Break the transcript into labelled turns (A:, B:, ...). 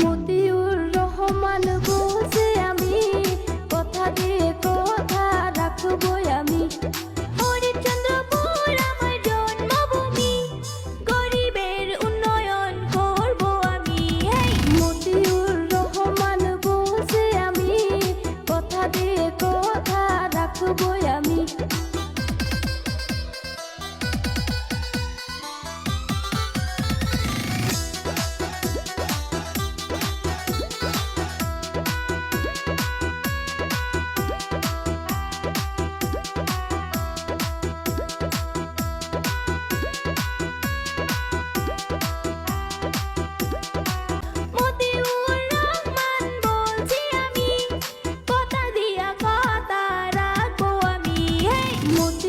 A: Moti mucho.